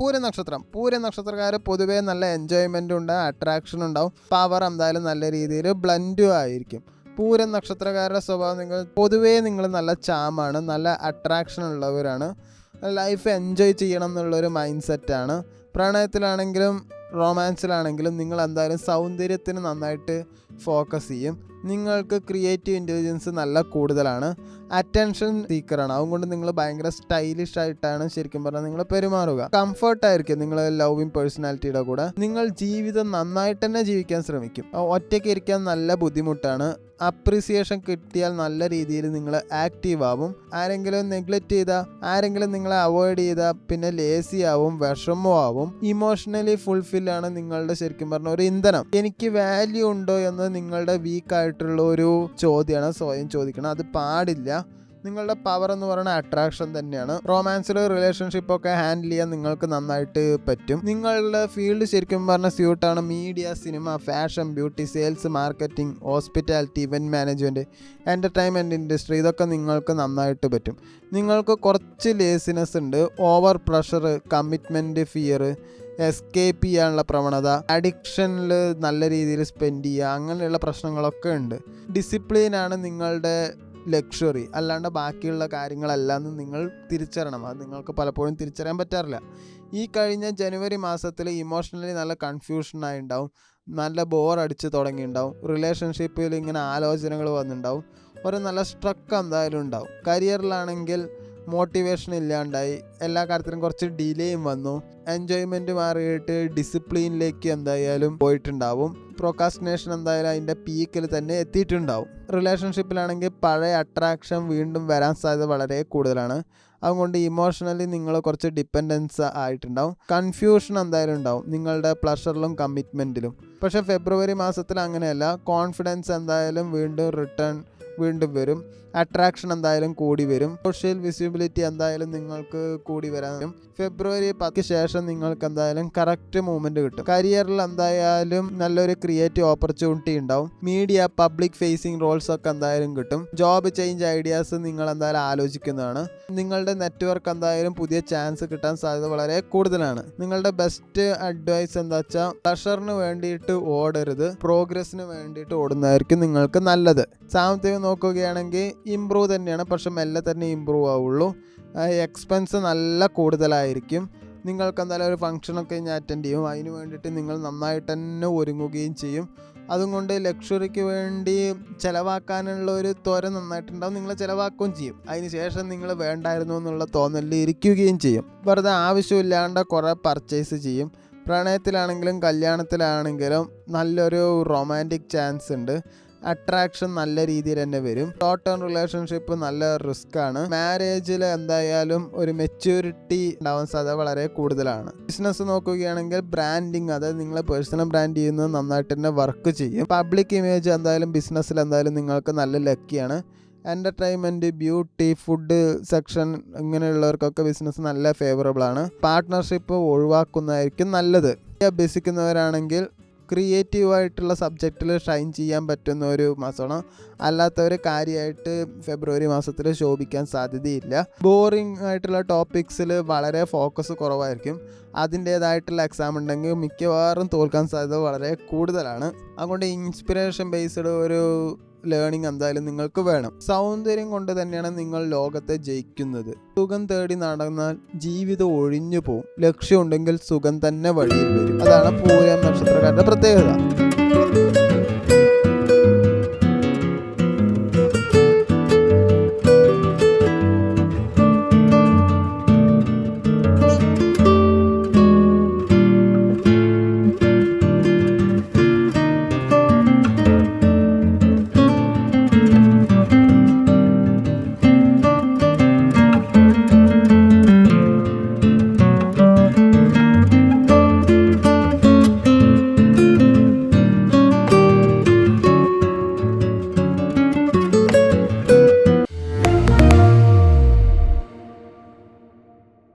പൂര നക്ഷത്രം. പൂര പൊതുവേ നല്ല എൻജോയ്മെന്റ് ഉണ്ട് അട്രാക്ഷൻ ഉണ്ടാവും. പവർ എന്തായാലും നല്ല രീതിയിൽ ബ്ലൻഡും ആയിരിക്കും. പൂരം നക്ഷത്രക്കാരുടെ സ്വഭാവം നിങ്ങൾ പൊതുവേ നിങ്ങൾ നല്ല ചാമാണ് നല്ല അട്രാക്ഷൻ ഉള്ളവരാണ്. ലൈഫ് എൻജോയ് ചെയ്യണം എന്നുള്ളൊരു മൈൻഡ് സെറ്റാണ് പ്രണയത്തിലാണെങ്കിലും റൊമാൻസിലാണെങ്കിലും നിങ്ങൾ എന്തായാലും സൗന്ദര്യത്തിന് നന്നായിട്ട് ഫോക്കസ് ചെയ്യും. നിങ്ങൾക്ക് ക്രിയേറ്റീവ് ഇന്റലിജൻസ് നല്ല കൂടുതലാണ്. അറ്റൻഷൻ സീക്കറാണ് അതുകൊണ്ട് നിങ്ങൾ ഭയങ്കര സ്റ്റൈലിഷ് ആയിട്ടാണ് ശരിക്കും പറഞ്ഞാൽ നിങ്ങൾ പെരുമാറുക. കംഫർട്ടായിരിക്കും നിങ്ങൾ ലവിങ് പേഴ്സണാലിറ്റിയുടെ കൂടെ. നിങ്ങൾ ജീവിതം നന്നായിട്ട് തന്നെ ജീവിക്കാൻ ശ്രമിക്കും. ഒറ്റയ്ക്ക് ഇരിക്കാൻ നല്ല ബുദ്ധിമുട്ടാണ്. അപ്രിസിയേഷൻ കിട്ടിയാൽ നല്ല രീതിയിൽ നിങ്ങൾ ആക്റ്റീവ് ആവും. ആരെങ്കിലും നെഗ്ലക്റ്റ് ചെയ്താൽ ആരെങ്കിലും നിങ്ങളെ അവോയ്ഡ് ചെയ്താൽ പിന്നെ ലേസി ആവും വിഷമമാവും ഇമോഷണലി ഫുൾഫിൽ ആണ് നിങ്ങളുടെ ശരിക്കും പറഞ്ഞ ഒരു ഇന്ധനം. എനിക്ക് വാല്യൂ ഉണ്ടോ എന്ന് നിങ്ങളുടെ വീക്ക് ആയിട്ടുള്ള ഒരു ചോദ്യമാണ് സ്വയം ചോദിക്കണം. അത് പാടില്ല. നിങ്ങളുടെ പവർ എന്ന് പറയുന്ന അട്രാക്ഷൻ തന്നെയാണ്. റൊമാൻസിൽ റിലേഷൻഷിപ്പ് ഒക്കെ ഹാൻഡിൽ ചെയ്യാൻ നിങ്ങൾക്ക് നന്നായിട്ട് പറ്റും. നിങ്ങളുടെ ഫീൽഡ് ശരിക്കും പറഞ്ഞ സ്യൂട്ടാണ് media cinema fashion beauty sales marketing hospitality event management entertainment industry ഇതൊക്കെ നിങ്ങൾക്ക് നന്നായിട്ട് പറ്റും. നിങ്ങൾക്ക് കുറച്ച് ലേസിനെസ് ഉണ്ട്. Over pressure commitment fear escape ചെയ്യാനുള്ള പ്രവണത അഡിക്ഷനിൽ നല്ല രീതിയിൽ സ്പെൻഡ് ചെയ്യുക അങ്ങനെയുള്ള പ്രശ്നങ്ങളൊക്കെ ഉണ്ട്. ഡിസിപ്ലിനാണ് നിങ്ങളുടെ ലക്ഷറി അല്ലാണ്ട് ബാക്കിയുള്ള കാര്യങ്ങളല്ലാന്ന് നിങ്ങൾ തിരിച്ചറിയണം. അത് നിങ്ങൾക്ക് പലപ്പോഴും തിരിച്ചറിയാൻ പറ്റാറില്ല. ഈ കഴിഞ്ഞ ജനുവരി മാസത്തിൽ ഇമോഷണലി നല്ല കൺഫ്യൂഷനായി ഉണ്ടാവും. നല്ല ബോർ അടിച്ച് തുടങ്ങിയിട്ടുണ്ടാവും. റിലേഷൻഷിപ്പിൽ ഇങ്ങനെ ആലോചനകൾ വന്നിട്ടുണ്ടാവും. ഒരു നല്ല സ്ട്രക്ക് എന്തായാലും ഉണ്ടാവും. കരിയറിലാണെങ്കിൽ മോട്ടിവേഷൻ ഇല്ലാണ്ടായി. എല്ലാ കാര്യത്തിലും കുറച്ച് ഡിലേയും വന്നു. എൻജോയ്മെന്റ് മാറിയിട്ട് ഡിസിപ്ലിനിലേക്ക് എന്തായാലും പോയിട്ടുണ്ടാവും. പ്രൊക്കാസ്റ്റിനേഷൻ എന്തായാലും അതിന്റെ പീക്കിൽ തന്നെ എത്തിയിട്ടുണ്ടാവും. റിലേഷൻഷിപ്പിലാണെങ്കിൽ പഴയ അട്രാക്ഷൻ വീണ്ടും വരാൻ സാധ്യത വളരെ കൂടുതലാണ്. അതുകൊണ്ട് ഇമോഷണലി നിങ്ങൾ കുറച്ച് ഡിപ്പെൻഡൻസ് ആയിട്ടുണ്ടാവും. കൺഫ്യൂഷൻ എന്തായാലും ഉണ്ടാവും നിങ്ങളുടെ പ്ലഷറിലും കമ്മിറ്റ്മെന്റിലും പക്ഷേ ഫെബ്രുവരി മാസത്തിൽ അങ്ങനെയല്ല. കോൺഫിഡൻസ് എന്തായാലും വീണ്ടും റിട്ടേൺ വീണ്ടും വരും. അട്രാക്ഷൻ എന്തായാലും കൂടി വരും. സോഷ്യൽ വിസിബിലിറ്റി എന്തായാലും നിങ്ങൾക്ക് കൂടി വരാൻ ഫെബ്രുവരി പത്തിന് ശേഷം നിങ്ങൾക്ക് എന്തായാലും കറക്റ്റ് മൂവ്മെന്റ് കിട്ടും. കരിയറിൽ എന്തായാലും നല്ലൊരു ക്രിയേറ്റീവ് ഓപ്പർച്യൂണിറ്റി ഉണ്ടാവും. മീഡിയ പബ്ലിക് ഫേസിംഗ് റോൾസ് ഒക്കെ എന്തായാലും കിട്ടും. ജോബ് ചേഞ്ച് ഐഡിയാസ് നിങ്ങൾ എന്തായാലും ആലോചിക്കുന്നതാണ്. നിങ്ങളുടെ നെറ്റ്വർക്ക് എന്തായാലും പുതിയ ചാൻസ് കിട്ടാൻ സാധ്യത വളരെ കൂടുതലാണ്. നിങ്ങളുടെ ബെസ്റ്റ് അഡ്വൈസ് എന്താ വെച്ചാൽ പ്ലഷറിന് വേണ്ടിയിട്ട് ഓടരുത്. പ്രോഗ്രസ്സിന് വേണ്ടിയിട്ട് ഓടുന്നതായിരിക്കും നിങ്ങൾക്ക് നല്ലത്. സാമ്പത്തികം നോക്കുകയാണെങ്കിൽ ഇമ്പ്രൂവ് തന്നെയാണ്. പക്ഷെ മെല്ലെ തന്നെ ഇമ്പ്രൂവ് ആവുള്ളൂ. എക്സ്പെൻസ് നല്ല കൂടുതലായിരിക്കും. നിങ്ങൾക്ക് എന്തായാലും ഒരു ഫംഗ്ഷനൊക്കെ ഞാൻ അറ്റൻഡ് ചെയ്യും. അതിന് വേണ്ടിയിട്ട് നിങ്ങൾ നന്നായിട്ട് തന്നെ ഒരുങ്ങുകയും ചെയ്യും. അതുകൊണ്ട് ലക്ഷറിക്ക് വേണ്ടി ചിലവാക്കാനുള്ള ഒരു ത്വര നന്നായിട്ടുണ്ടാവും. നിങ്ങൾ ചിലവാക്കുകയും ചെയ്യും. അതിന് ശേഷം നിങ്ങൾ വേണ്ടായിരുന്നു എന്നുള്ള തോന്നലിൽ ഇരിക്കുകയും ചെയ്യും. വെറുതെ ആവശ്യമില്ലാണ്ട് കുറേ പർച്ചേസ് ചെയ്യും. പ്രണയത്തിലാണെങ്കിലും കല്യാണത്തിലാണെങ്കിലും നല്ലൊരു റൊമാന്റിക് ചാൻസ് ഉണ്ട്. അട്രാക്ഷൻ നല്ല രീതിയിൽ തന്നെ വരും. ഷോർട്ട് ടേം റിലേഷൻഷിപ്പ് നല്ല റിസ്ക് ആണ്. മാരേജിൽ എന്തായാലും ഒരു മെച്യൂരിറ്റി ഉണ്ടാവാൻ സാധ്യത വളരെ കൂടുതലാണ്. ബിസിനസ് നോക്കുകയാണെങ്കിൽ ബ്രാൻഡിങ് അതായത് നിങ്ങൾ പേഴ്സണൽ ബ്രാൻഡ് ചെയ്യുന്നത് നന്നായിട്ട് തന്നെ വർക്ക് ചെയ്യും. പബ്ലിക് ഇമേജ് എന്തായാലും ബിസിനസ്സിൽ എന്തായാലും നിങ്ങൾക്ക് നല്ല ലക്കിയാണ് എന്റർടൈൻമെന്റ് ബ്യൂട്ടി ഫുഡ് സെക്ഷൻ ഇങ്ങനെയുള്ളവർക്കൊക്കെ ബിസിനസ് നല്ല ഫേവറബിൾ ആണ്. പാർട്ട്ണർഷിപ്പ് ഒഴിവാക്കുന്നതായിരിക്കും നല്ലത്. അഭ്യസിക്കുന്നവരാണെങ്കിൽ ക്രിയേറ്റീവ് ആയിട്ടുള്ള സബ്ജക്റ്റിൽ ഷൈൻ ചെയ്യാൻ പറ്റുന്ന ഒരു മാസമാണ്. അല്ലാത്ത ഒരു കാര്യമായിട്ട് ഫെബ്രുവരി മാസത്തിൽ ശോഭിക്കാൻ സാധ്യതയില്ല. ബോറിംഗ് ആയിട്ടുള്ള ടോപ്പിക്സിൽ വളരെ ഫോക്കസ് കുറവായിരിക്കും. അതിന്റേതായിട്ടുള്ള എക്സാം ഉണ്ടെങ്കിൽ മിക്കവാറും തോൽക്കാൻ സാധ്യത വളരെ കൂടുതലാണ്. അതുകൊണ്ട് ഇൻസ്പിറേഷൻ ബേസ്ഡ് ഒരു ലേണിംഗ് എന്തായാലും നിങ്ങൾക്ക് വേണം. സൗന്ദര്യം കൊണ്ട് തന്നെയാണ് നിങ്ങൾ ലോകത്തെ ജയിക്കുന്നത്. സുഖം തേടി നടന്നാൽ ജീവിതം ഒഴിഞ്ഞു പോവും. ലക്ഷ്യമുണ്ടെങ്കിൽ സുഖം തന്നെ വഴിയിൽ വരും. അതാണ് പൂരം നക്ഷത്രക്കാരുടെ പ്രത്യേകത.